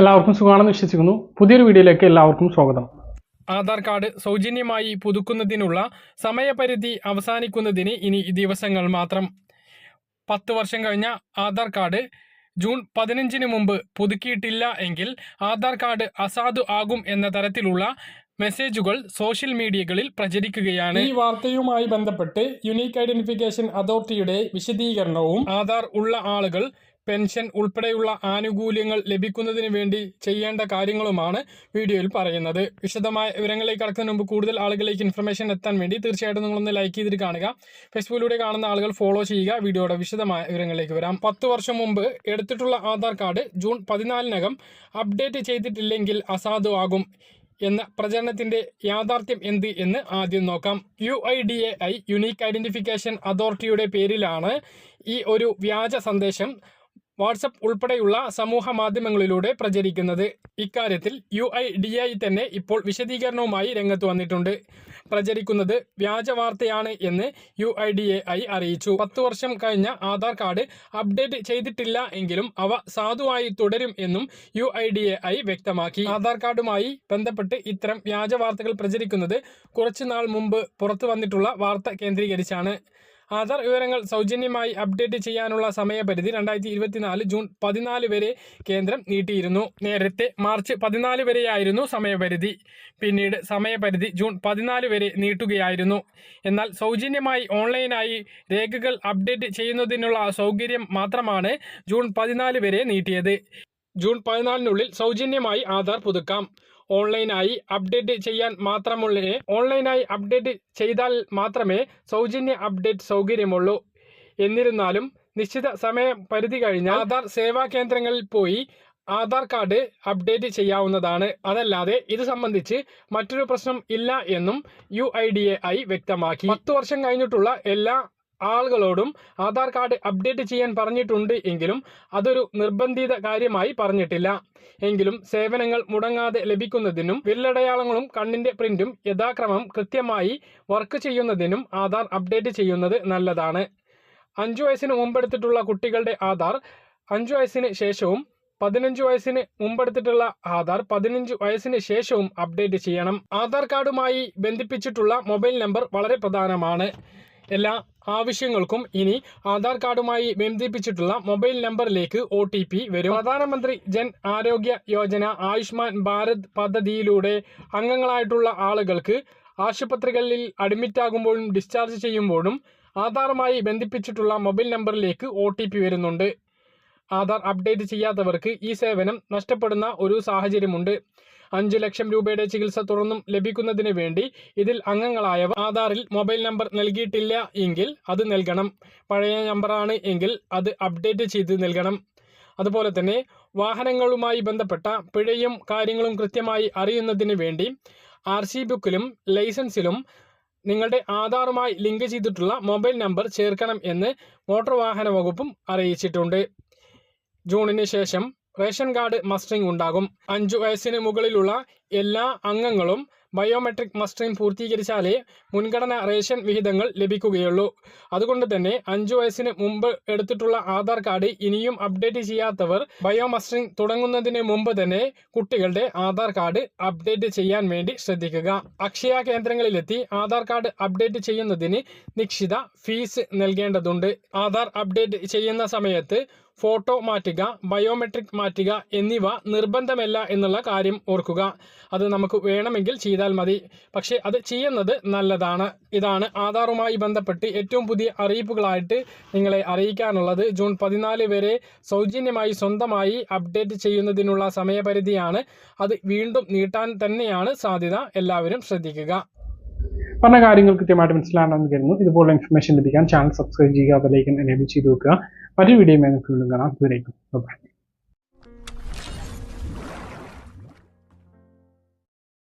എല്ലാവർക്കും സുഖമാണെന്ന് വിശ്വസിക്കുന്നു. പുതിയൊരു വീഡിയോയിലേക്ക് എല്ലാവർക്കും സ്വാഗതം. ആധാർ കാർഡ് സൗജന്യമായി പുതുക്കുന്നതിനുള്ള സമയപരിധി അവസാനിക്കുന്നതിന് ഇനി ദിവസങ്ങൾ മാത്രം. പത്ത് വർഷം കഴിഞ്ഞ ആധാർ കാർഡ് ജൂൺ പതിനഞ്ചിന് മുമ്പ് പുതുക്കിയിട്ടില്ല എങ്കിൽ ആധാർ കാർഡ് അസാധു ആകും എന്ന തരത്തിലുള്ള മെസ്സേജുകൾ സോഷ്യൽ മീഡിയകളിൽ പ്രചരിക്കുകയാണ്. ഈ വാർത്തയുമായി ബന്ധപ്പെട്ട് യുണീക്ക് ഐഡന്റിഫിക്കേഷൻ അതോറിറ്റിയുടെ വിശദീകരണവും ആധാർ ഉള്ള ആളുകൾ പെൻഷൻ ഉൾപ്പെടെയുള്ള ആനുകൂല്യങ്ങൾ ലഭിക്കുന്നതിന് വേണ്ടി ചെയ്യേണ്ട കാര്യങ്ങളുമാണ് വീഡിയോയിൽ പറയുന്നത്. വിശദമായ വിവരങ്ങളിലേക്ക് കടക്കുന്നതിന് മുമ്പ് കൂടുതൽ ആളുകളിലേക്ക് ഇൻഫർമേഷൻ എത്താൻ വേണ്ടി തീർച്ചയായിട്ടും നിങ്ങളൊന്ന് ലൈക്ക് ചെയ്തിട്ട് കാണുക. ഫേസ്ബുക്കിലൂടെ കാണുന്ന ആളുകൾ ഫോളോ ചെയ്യുക. വീഡിയോയുടെ വിശദമായ വിവരങ്ങളിലേക്ക് വരാം. പത്ത് വർഷം മുമ്പ് എടുത്തിട്ടുള്ള ആധാർ കാർഡ് ജൂൺ പതിനാലിനകം അപ്ഡേറ്റ് ചെയ്തിട്ടില്ലെങ്കിൽ അസാധുവാകും എന്ന പ്രചരണത്തിന്റെ യാഥാർത്ഥ്യം എന്ത് എന്ന് ആദ്യം നോക്കാം. U I D A I unique identification അതോറിറ്റിയുടെ പേരിലാണ് ഈ ഒരു വ്യാജ സന്ദേശം വാട്സപ്പ് ഉൾപ്പെടെയുള്ള സമൂഹ മാധ്യമങ്ങളിലൂടെ പ്രചരിക്കുന്നത്. ഇക്കാര്യത്തിൽ യു ഐ ഡി ഐ തന്നെ ഇപ്പോൾ വിശദീകരണവുമായി രംഗത്ത് വന്നിട്ടുണ്ട്. പ്രചരിക്കുന്നത് വ്യാജ വാർത്തയാണ് എന്ന് U I D A I അറിയിച്ചു. പത്ത് വർഷം കഴിഞ്ഞ ആധാർ കാർഡ് അപ്ഡേറ്റ് ചെയ്തിട്ടില്ല എങ്കിലും അവ സാധുവായി തുടരും എന്നും U I D A I വ്യക്തമാക്കി. ആധാർ കാർഡുമായി ബന്ധപ്പെട്ട് ഇത്തരം വ്യാജ വാർത്തകൾ പ്രചരിക്കുന്നത് കുറച്ചുനാൾ മുമ്പ് പുറത്തു വന്നിട്ടുള്ള വാർത്ത കേന്ദ്രീകരിച്ചാണ്. ആധാർ വിവരങ്ങൾ സൗജന്യമായി അപ്ഡേറ്റ് ചെയ്യാനുള്ള സമയപരിധി രണ്ടായിരത്തി ഇരുപത്തിനാല് ജൂൺ പതിനാല് വരെ കേന്ദ്രം നീട്ടിയിരുന്നു. നേരത്തെ മാർച്ച് പതിനാല് വരെയായിരുന്നു സമയപരിധി. പിന്നീട് സമയപരിധി ജൂൺ പതിനാല് വരെ നീട്ടുകയായിരുന്നു. എന്നാൽ സൗജന്യമായി ഓൺലൈനായി രേഖകൾ അപ്ഡേറ്റ് ചെയ്യുന്നതിനുള്ള സൗകര്യം മാത്രമാണ് ജൂൺ പതിനാല് വരെ നീട്ടിയത്. ജൂൺ പതിനാലിനുള്ളിൽ സൗജന്യമായി ആധാർ പുതുക്കാം. ഓൺലൈനായി അപ്ഡേറ്റ് ചെയ്യാൻ മാത്രമുള്ള ഓൺലൈനായി അപ്ഡേറ്റ് ചെയ്താൽ മാത്രമേ സൗജന്യ അപ്ഡേറ്റ് സൗകര്യമുള്ളൂ. എന്നിരുന്നാലും നിശ്ചിത സമയ പരിധി കഴിഞ്ഞാൽ ആധാർ സേവാ കേന്ദ്രങ്ങളിൽ പോയി ആധാർ കാർഡ് അപ്ഡേറ്റ് ചെയ്യാവുന്നതാണ്. അതല്ലാതെ ഇത് സംബന്ധിച്ച് മറ്റൊരു പ്രശ്നം ഇല്ല എന്നും യു ഐ വ്യക്തമാക്കി. പത്ത് വർഷം കഴിഞ്ഞിട്ടുള്ള എല്ലാ ആളുകളോടും ആധാർ കാർഡ് അപ്ഡേറ്റ് ചെയ്യാൻ പറഞ്ഞിട്ടുണ്ട് എങ്കിലും അതൊരു നിർബന്ധിത കാര്യമായി പറഞ്ഞിട്ടില്ല. എങ്കിലും സേവനങ്ങൾ മുടങ്ങാതെ ലഭിക്കുന്നതിനും വില്ലടയാളങ്ങളും കണ്ണിന്റെ പ്രിന്റും യഥാക്രമം കൃത്യമായി വർക്ക് ചെയ്യുന്നതിനും ആധാർ അപ്ഡേറ്റ് ചെയ്യുന്നത് നല്ലതാണ്. അഞ്ചു വയസ്സിന് മുമ്പെടുത്തിട്ടുള്ള കുട്ടികളുടെ ആധാർ അഞ്ചു വയസ്സിന് ശേഷവും പതിനഞ്ച് വയസ്സിന് മുമ്പെടുത്തിട്ടുള്ള ആധാർ പതിനഞ്ച് വയസ്സിന് ശേഷവും അപ്ഡേറ്റ് ചെയ്യണം. ആധാർ കാർഡുമായി ബന്ധിപ്പിച്ചിട്ടുള്ള മൊബൈൽ നമ്പർ വളരെ പ്രധാനമാണ്. എല്ലാ ആവശ്യങ്ങൾക്കും ഇനി ആധാർ കാർഡുമായി ബന്ധിപ്പിച്ചിട്ടുള്ള മൊബൈൽ നമ്പറിലേക്ക് ഒ ടി പി വരും. പ്രധാനമന്ത്രി ജൻ ആരോഗ്യ യോജന ആയുഷ്മാൻ ഭാരത് പദ്ധതിയിലൂടെ അംഗങ്ങളായിട്ടുള്ള ആളുകൾക്ക് ആശുപത്രികളിൽ അഡ്മിറ്റാകുമ്പോഴും ഡിസ്ചാർജ് ചെയ്യുമ്പോഴും ആധാറുമായി ബന്ധിപ്പിച്ചിട്ടുള്ള മൊബൈൽ നമ്പറിലേക്ക് ഒ വരുന്നുണ്ട്. ആധാർ അപ്ഡേറ്റ് ചെയ്യാത്തവർക്ക് ഈ സേവനം നഷ്ടപ്പെടുന്ന ഒരു സാഹചര്യമുണ്ട്. അഞ്ചു ലക്ഷം രൂപയുടെ ചികിത്സ തുറന്നും ലഭിക്കുന്നതിന് വേണ്ടി ഇതിൽ അംഗങ്ങളായവർ ആധാറിൽ മൊബൈൽ നമ്പർ നൽകിയിട്ടില്ല എങ്കിൽ അത് നൽകണം. പഴയ നമ്പറാണ് എങ്കിൽ അത് അപ്ഡേറ്റ് ചെയ്ത് നൽകണം. അതുപോലെ തന്നെ വാഹനങ്ങളുമായി ബന്ധപ്പെട്ട പിഴയും കാര്യങ്ങളും കൃത്യമായി അറിയുന്നതിന് വേണ്ടി ആർ സി ബുക്കിലും ലൈസൻസിലും നിങ്ങളുടെ ആധാറുമായി ലിങ്ക് ചെയ്തിട്ടുള്ള മൊബൈൽ നമ്പർ ചേർക്കണം എന്ന് മോട്ടോർ വാഹന വകുപ്പും അറിയിച്ചിട്ടുണ്ട്. ജൂണിന് ശേഷം റേഷൻ കാർഡ് മസ്റ്ററിംഗ് ഉണ്ടാകും. അഞ്ചു വയസ്സിന് മുകളിലുള്ള എല്ലാ അംഗങ്ങളും ബയോമെട്രിക് മസ്റ്ററിംഗ് പൂർത്തീകരിച്ചാലേ മുൻഗണന റേഷൻ വിഹിതങ്ങൾ ലഭിക്കുകയുള്ളൂ. അതുകൊണ്ട് തന്നെ അഞ്ചു വയസ്സിന് മുമ്പ് എടുത്തിട്ടുള്ള ആധാർ കാർഡ് ഇനിയും അപ്ഡേറ്റ് ചെയ്യാത്തവർ ബയോ മസ്റ്ററിംഗ് തുടങ്ങുന്നതിന് മുമ്പ് തന്നെ കുട്ടികളുടെ ആധാർ കാർഡ് അപ്ഡേറ്റ് ചെയ്യാൻ വേണ്ടി ശ്രദ്ധിക്കുക. അക്ഷയ കേന്ദ്രങ്ങളിലെത്തി ആധാർ കാർഡ് അപ്ഡേറ്റ് ചെയ്യുന്നതിന് നിശ്ചിത ഫീസ് നൽകേണ്ടതുണ്ട്. ആധാർ അപ്ഡേറ്റ് ചെയ്യുന്ന സമയത്ത് ഫോട്ടോ മാറ്റുക ബയോമെട്രിക് മാറ്റുക എന്നിവ നിർബന്ധമല്ല എന്നുള്ള കാര്യം ഓർക്കുക. അത് നമുക്ക് വേണമെങ്കിൽ ചെയ്താൽ മതി. പക്ഷേ അത് ചെയ്യുന്നത് നല്ലതാണ്. ഇതാണ് ആധാറുമായി ബന്ധപ്പെട്ട് ഏറ്റവും പുതിയ അറിയിപ്പുകളായിട്ട് നിങ്ങളെ അറിയിക്കാനുള്ളത്. ജൂൺ പതിനാല് വരെ സൗജന്യമായി സ്വന്തമായി അപ്ഡേറ്റ് ചെയ്യുന്നതിനുള്ള സമയപരിധിയാണ്. അത് വീണ്ടും നീട്ടാൻ തന്നെയാണ് സാധ്യത. എല്ലാവരും ശ്രദ്ധിക്കുക. പറഞ്ഞ കാര്യങ്ങൾ കൃത്യമായിട്ട് മനസ്സിലാണെന്ന് കരുതുന്നു. ഇതുപോലുള്ള ഇൻഫർമേഷൻ ലഭിക്കാൻ ചാനൽ സബ്സ്ക്രൈബ് ചെയ്യുക അതിലേക്ക് എനേബിൾ ചെയ്ത് വെക്കുക. മറ്റൊരു വീഡിയോ നിങ്ങൾക്ക് വീണ്ടും കാണാം. ഇതുവരേക്കും